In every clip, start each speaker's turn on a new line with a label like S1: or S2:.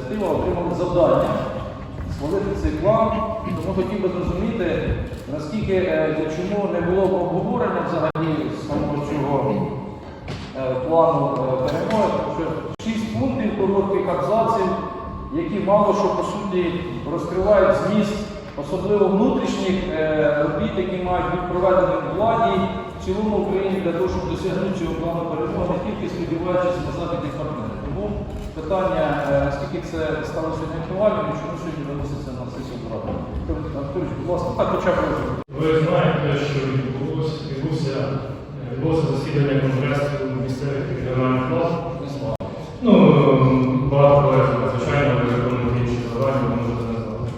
S1: ініціатива отримали завдання схвалити цей план. Тому хотів би зрозуміти, наскільки е, чому не було обговорення взагалі самого цього е, плану е, перемоги, що шість пунктів коротких абзаців, які мало що по суті розкривають зміст, особливо внутрішніх робіт, які мають бути проведені в владі в цілому Україні для того, щоб досягнути цього плану перемоги, не тільки сподіваючись на західних партнерів. Тому питання, скільки наскільки це стало сьогодні актуальним, чому сьогодні виноситься на сесію ради. Анатолійович, будь ласка, так хоча б.
S2: Ви знаєте, що відбулося, відбулося засідання Конгресу місцевих регіональних влад. Ну, багато колег, звичайно, ви виконуєте інші завдання, ви можете не знати.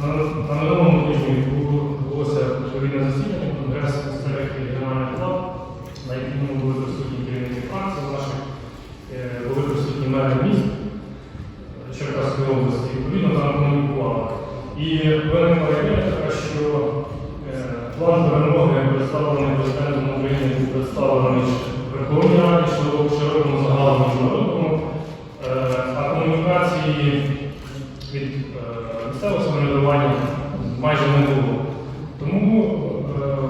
S2: На, на минулому тижні відбулося відповідне засідання Конгресу місцевих і регіональних влад, на якому були присутні керівники фракцій наших, е, були присутні мери міст е, Черкаської області, відповідно там комунікували. І виникла ідея така, що е, план перемоги представлений президентом України був представлений Верховній Раді, широко- широкому загалу міжнародному, е, а комунікації від е, місцевого самоврядування майже не було. Тому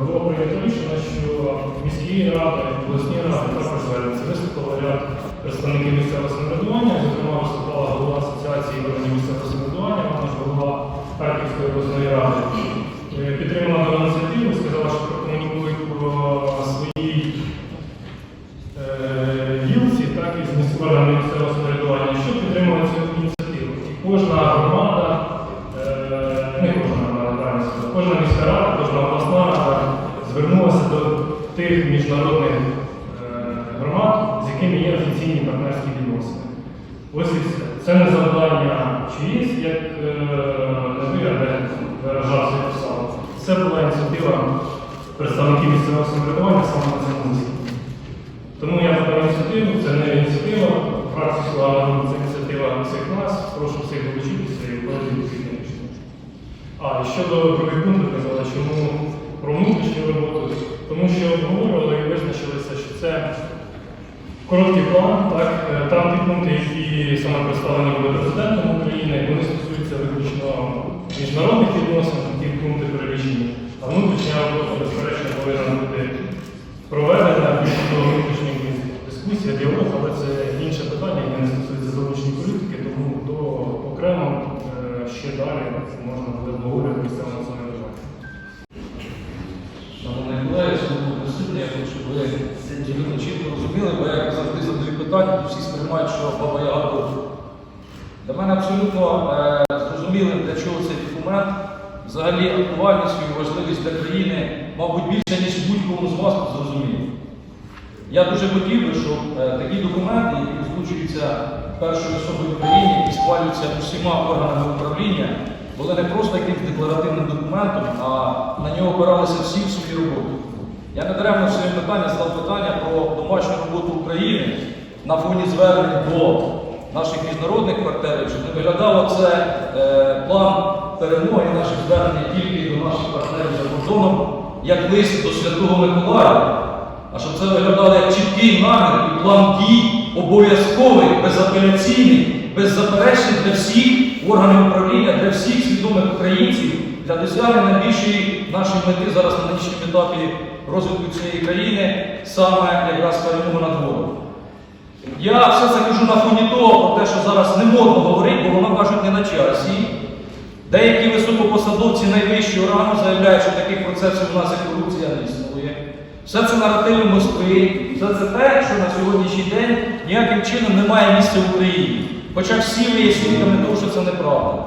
S2: було прийнято рішення, що міські ради, обласні ради також звернуться. Виступили ряд представників місцевого самоврядування, зокрема виступала голова Асоціації органів місцевого самоврядування, вона ж голова Харківської обласної ради. Е, Підтримала дану ініціативу, сказала, що прокомунікують про е, гілці, так і з органів місцевого самоврядування, що підтримує цю ініціативу. І кожна громада, е, не кожна громада, кожна міська рада, кожна обласна рада звернулася до тих міжнародних е, громад, з якими є офіційні партнерські відносини. Ось і все. Це не завдання чиїсь, як е, не ви, а де виражався і писав. Це була ініціатива представників місцевого самоврядування саме на цьому засіданні. Тому я подав ініціативу, це не ініціатива, фракція слава це ініціатива всіх нас, прошу всіх долучитися і входити відповідне рішення. А, щодо пунктів казали, чому про внутрішню роботу, тому що обговорювали і визначилися, що це короткий план, так, е, там ті пункти, які саме представлені були президентом України, вони стосуються виключно міжнародних відносин, ті пункти перелічені, а внутрішня робота, безперечно, повинна бути проведена більше до внутрішніх дискусій, діалог, але це інше питання, яке не стосується залучення політики, тому до окремо е, ще далі можна буде обговорювати місцевому самоврядування.
S1: Шановні колеги, шановні присутні, я хочу, щоб ви абсолютно чітко розуміли, бо я завжди задаю питання, то всі сприймають, що баба Яга тут. Для мене абсолютно е, зрозумілим, для чого цей документ, взагалі актуальність і важливість для країни, мабуть, більше, ніж будь-кому з вас зрозуміло. Я дуже хотів би, щоб е, такі документи, які озвучуються першою особою в країні, які схвалюються усіма органами управління, були не просто якимось декларативним документом, а на нього опиралися всі в своїй роботі. Я не даремно в своєму питанні задав питання про домашню роботу України на фоні звернень до наших міжнародних партнерів, щоб не виглядало це е, план перемоги наших звернень тільки до наших партнерів за кордоном, як лист до Святого Миколая, а щоб це виглядало як чіткий намір і план дій обов'язковий, безапеляційний, беззаперечний для всіх органів управління, для всіх свідомих українців, для досягнення більшої нашої мети зараз на нинішньому етапі розвитку цієї країни, саме якраз перемога над ворогом. Я все це кажу на фоні того, про те, що зараз не модно говорити, бо воно кажуть не на часі. Деякі високопосадовці найвищого рангу заявляють, що таких процесів у нас як корупція не існує. Все це наративи Москви, все це те, що на сьогоднішній день ніяким чином не має місця в Україні. Хоча всі ви є свідками того, що це неправда.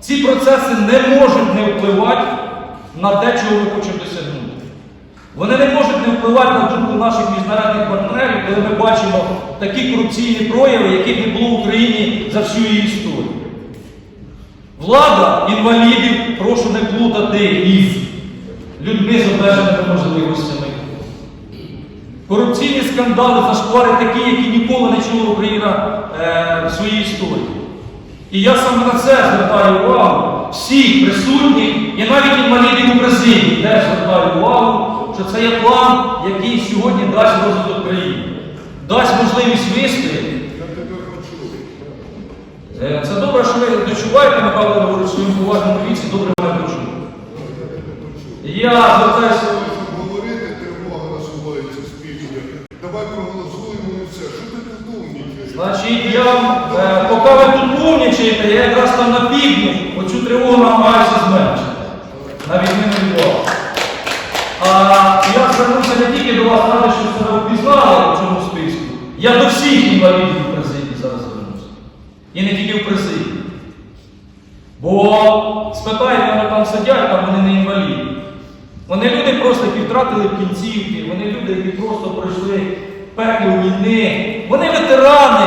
S1: Ці процеси не можуть не впливати на те, чого ми хочемо досягнути. Вони не можуть не впливати на думку наших міжнародних партнерів, коли ми бачимо такі корупційні прояви, яких не було в Україні за всю її історію. Влада інвалідів, прошу не плутати із людьми з обмеженими можливостями. Корупційні скандали, зашквари такі, які ніколи не чула Україна е, в своїй історії. І я саме на це звертаю увагу всіх присутніх і навіть інвалідів у Бразилії теж звертаю увагу, що це є план, який сьогодні дасть розвиток країни, дасть можливість вистояти. Е, Це добре, що ви дочуваєте, Михайло Григорович, в своєму поважному віці, добре мене почули. Я звертаюся.
S3: Давай проголосуємо і все. Що ти тут умнічаєш?
S1: Значить, я е, поки ви тут умнічаєте, я якраз там на півдні оцю тривогу намагаюся зменшити. На відміну від вас. А я звернувся не тільки до вас, ради, що себе впізнали в цьому списку. Я до всіх інвалідів в президії зараз звернуся. І не тільки в президії. Бо спитайте, вони там сидять, там вони не інваліди. Вони втратили кінцівки, вони люди, які просто пройшли пекло війни. Вони ветерани,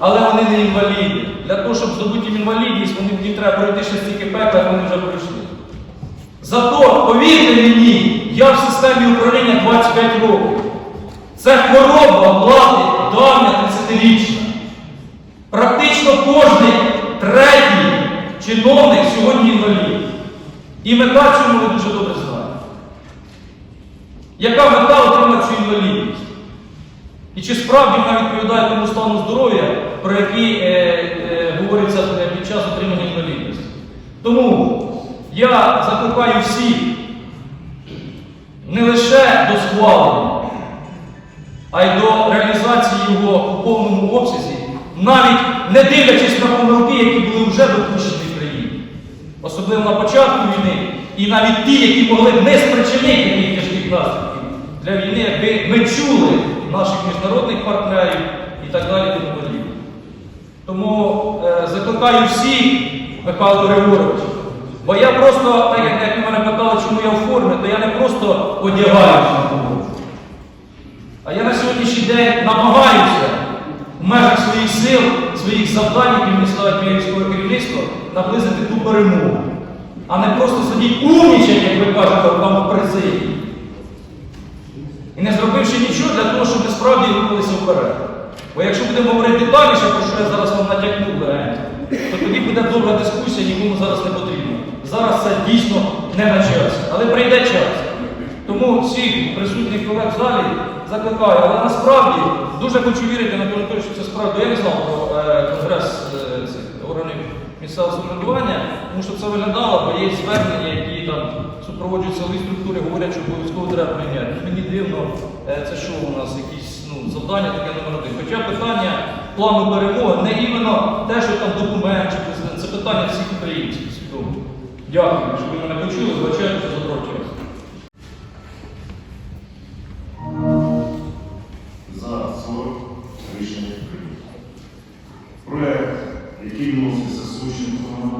S1: але вони не інваліди. Для того, щоб здобути інвалідність, вони треба пройти ще стільки пекла, як вони вже пройшли. Зато, повірте мені, я в системі управління 25 років. Це хвороба влади давня 30-річна. Практично кожен третій чиновник сьогодні інвалід. І мета цьому ви дуже добре знаєте. Яка мета отримати цю інвалідність? І чи справді вона відповідає тому стану здоров'я, про який е, е, говориться е, під час отримання інвалідності? Тому я закликаю всіх не лише до схвалення, а й до реалізації його у повному обсязі, навіть не дивлячись на помилки, які були вже допущені в країні, особливо на початку війни, і навіть ті, які могли не спричинити наслідків для війни, якби ми чули наших міжнародних партнерів і так далі. тому. Тому е, закликаю всіх, Михайло Григорович, бо я просто, так як, мене питали, чому я в формі, то я не просто одягаюся на форму. А я на сьогоднішній день намагаюся в межах своїх сил, своїх завдань, які мені ставить моє військове наблизити ту перемогу. А не просто сидіти умнічати, як ви кажете, там в президії. І не зробивши нічого для того, щоб ми справді рухалися вперед. Бо якщо будемо говорити детальніше, про що я зараз вам натякнув то тоді буде добра дискусія, нікому зараз не потрібно. Зараз це дійсно не на часі, але прийде час. Тому всіх присутніх колег в залі закликаю, але насправді дуже хочу вірити на те, що це справді. Я не знав про е, конгрес е, органів місцевого самоврядування, тому що це виглядало, бо є звернення, які там супроводжують силові структури, говорять, що обов'язково треба прийняти. Мені дивно, е, це що у нас якісь ну, завдання таке номер один. Хоча питання плану перемоги не іменно те, що там документ чи президент, це питання всіх українців. Дякую, що ви мене почули, вибачайте за трохи.
S4: За 40 рішення прийнято. Проект, який вноситься Сущенко на